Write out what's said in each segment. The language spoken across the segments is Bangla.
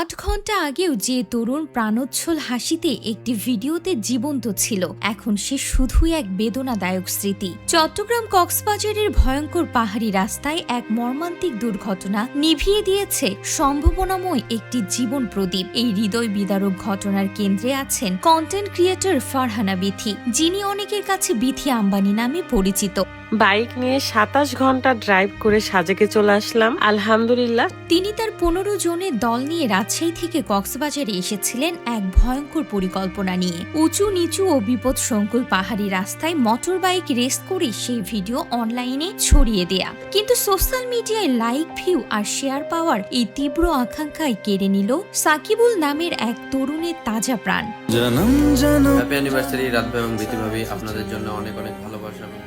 আট ঘণ্টা আগেও যে তরুণ প্রাণোচ্ছল হাসিতে একটি ভিডিওতে জীবন্ত ছিল, এখন সে শুধুই এক বেদনাদায়ক স্মৃতি। চট্টগ্রাম কক্সবাজারের ভয়ঙ্কর পাহাড়ি রাস্তায় এক মর্মান্তিক দুর্ঘটনা নিভিয়ে দিয়েছে সম্ভাবনাময় একটি জীবন প্রদীপ। এই হৃদয় বিদারক ঘটনার কেন্দ্রে আছেন কন্টেন্ট ক্রিয়েটর ফারহানা বিথি, যিনি অনেকের কাছে বিথি আম্বানি নামে পরিচিত। বাইক নিয়ে সাতাশ ঘণ্টা ড্রাইভ করে সাজেকে চলে আসলাম। আলহামদুলিল্লাহ। তিনি তার পনেরো জনের দল নিয়ে রাজশাহী থেকে কক্সবাজারে এসেছিলেন এক ভয়ঙ্কর পরিকল্পনা নিয়ে। উঁচু নিচু ও বিপদসংকুল পাহাড়ি রাস্তায় মোটর বাইক রেস করে সেই ভিডিও অনলাইনে ছড়িয়ে দেয়া। কিন্তু সোশ্যাল মিডিয়ায় লাইক ভিউ আর শেয়ার পাওয়ার এই তীব্র আকাঙ্ক্ষায় কেড়ে নিল সাকিবুল নামের এক তরুণের তাজা প্রাণ। জনম জনম। হ্যাপি অ্যানিভার্সারি রাত এবং বিধিভাবে আপনাদের জন্য অনেক অনেক ভালোবাসা এবং।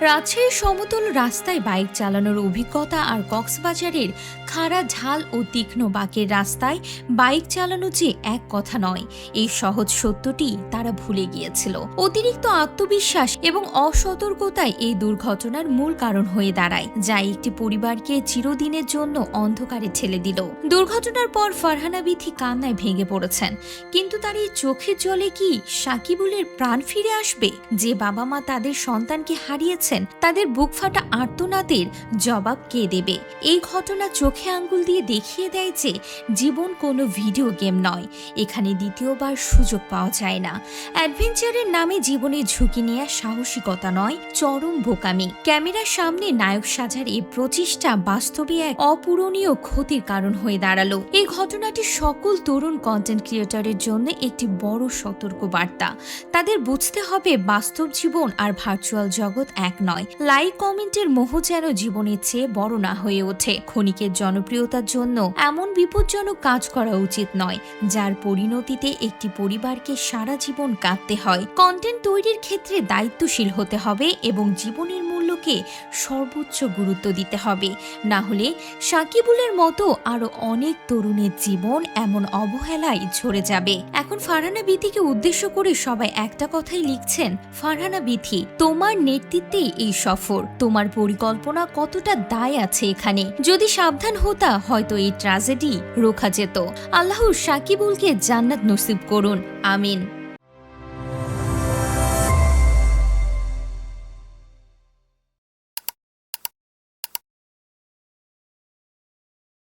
রাজশাহীর সমতল রাস্তায় বাইক চালানোর অভিজ্ঞতা আর কক্সবাজারের খাড়া ঝাল ও তীক্ষ্ণ বাঁকের রাস্তায় বাইক চালানো যে এক কথা নয়, এই সহজ সত্যটি তারা ভুলে গিয়েছিল। অতিরিক্ত আত্মবিশ্বাস এবং অসতর্কতাই এই দুর্ঘটনার মূল কারণ হয়ে দাঁড়ায়, যা একটি পরিবারকে চিরদিনের জন্য অন্ধকারে ঠেলে দিল। দুর্ঘটনার পর ফারহানা বিথি কান্নায় ভেঙে পড়েছেন। কিন্তু তার এই চোখের জলে কি সাকিবুলের প্রাণ ফিরে আসবে? যে বাবা মা তাদের সন্তানকে হারিয়েছেন তাদের বুক ফাটা আর্তনাদের জবাব কে দেবে? এই ঘটনা চোখে আঙ্গুল দিয়ে দেখিয়ে দেয় যে জীবন কোনো ভিডিও গেম নয়। এখানে দ্বিতীয়বার সুযোগ পাওয়া যায় না। অ্যাডভেঞ্চারের নামে জীবনে ঝুঁকি নেওয়া সাহসিকতা নয়, চরম বোকামি। ক্যামেরার সামনে নায়ক সাজার এই প্রচেষ্টা বাস্তবে এক অপূরণীয় ক্ষতির কারণ হয়ে দাঁড়াল। এই ঘটনাটি সকল তরুণ কন্টেন্ট ক্রিয়েটরের জন্য একটি বড় সতর্ক বার্তা তাদের বুঝতে হবে বাস্তব জীবন আর ভার্চুয়াল জগৎ এক নয়। লাইক কমেন্টের মোহ যেন জীবনের চেয়ে বড় না হয়ে ওঠে। ক্ষণিকের জনপ্রিয়তার জন্য এমন বিপজ্জনক কাজ করা উচিত নয়, যার পরিণতিতে একটি পরিবারকে সারা জীবন কাঁদতে হয়। কন্টেন্ট তৈরির ক্ষেত্রে দায়িত্বশীল হতে হবে এবং জীবনের মূল্যকে সর্বোচ্চ গুরুত্ব দিতে হবে। না হলে সাকিবুলের মতো আরও অনেক তরুণের জীবন এমন অবহেলায় ঝরে যাবে। এখন ফারহানা বিথিকে উদ্দেশ্য করে সবাই একটা কথাই লিখছেন, ফারহানা বিথি, তোমার নেতৃত্বেই এই সফর। তোমার পরিকল্পনা কতটা দায় আছে এখানে। যদি সাবধান হতা, হয়তো এই ট্রাজেডি রোখা যেত। আল্লাহ সাকিবুলকে জান্নাত নসিব করুন। আমিন।